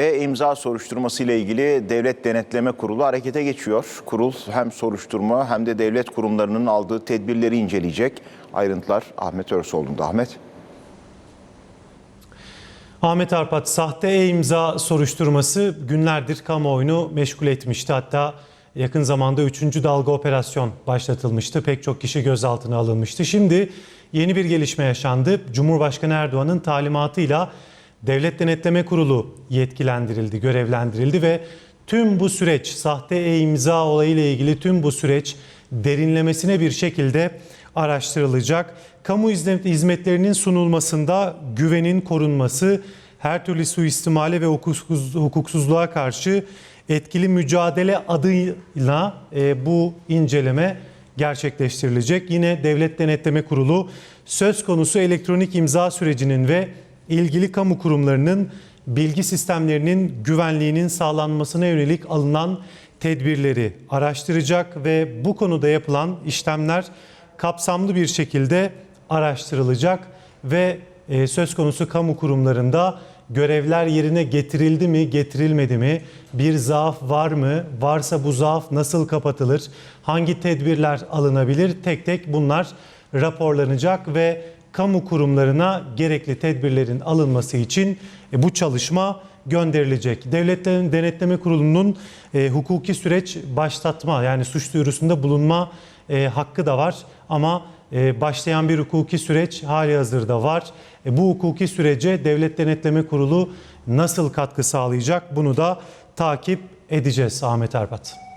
E-imza soruşturması ile ilgili Devlet Denetleme Kurulu harekete geçiyor. Kurul hem soruşturma hem de devlet kurumlarının aldığı tedbirleri inceleyecek. Ayrıntılar Ahmet Örsoğlu'nda. Ahmet. Ahmet Arpat sahte e-imza soruşturması günlerdir kamuoyunu meşgul etmişti. Hatta yakın zamanda 3. dalga operasyon başlatılmıştı. Pek çok kişi gözaltına alınmıştı. Şimdi yeni bir gelişme yaşandı. Cumhurbaşkanı Erdoğan'ın talimatıyla Devlet Denetleme Kurulu yetkilendirildi, görevlendirildi ve tüm bu süreç sahte e-imza olayıyla ilgili tüm bu süreç derinlemesine bir şekilde araştırılacak. Kamu hizmet- hizmetlerinin sunulmasında güvenin korunması, her türlü suistimale ve hukuksuz- hukuksuzluğa karşı etkili mücadele adıyla e, bu inceleme gerçekleştirilecek. Yine Devlet Denetleme Kurulu söz konusu elektronik imza sürecinin ve ilgili kamu kurumlarının bilgi sistemlerinin güvenliğinin sağlanmasına yönelik alınan tedbirleri araştıracak ve bu konuda yapılan işlemler kapsamlı bir şekilde araştırılacak ve e, söz konusu kamu kurumlarında görevler yerine getirildi mi, getirilmedi mi? Bir zaaf var mı? Varsa bu zaaf nasıl kapatılır? Hangi tedbirler alınabilir? Tek tek bunlar raporlanacak ve kamu kurumlarına gerekli tedbirlerin alınması için e, bu çalışma gönderilecek. Devletlerin Denetleme Kurulu'nun e, hukuki süreç başlatma yani suç duyurusunda bulunma e, hakkı da var ama başlayan bir hukuki süreç hali hazırda var. Bu hukuki sürece Devlet Denetleme Kurulu nasıl katkı sağlayacak bunu da takip edeceğiz Ahmet Erbat.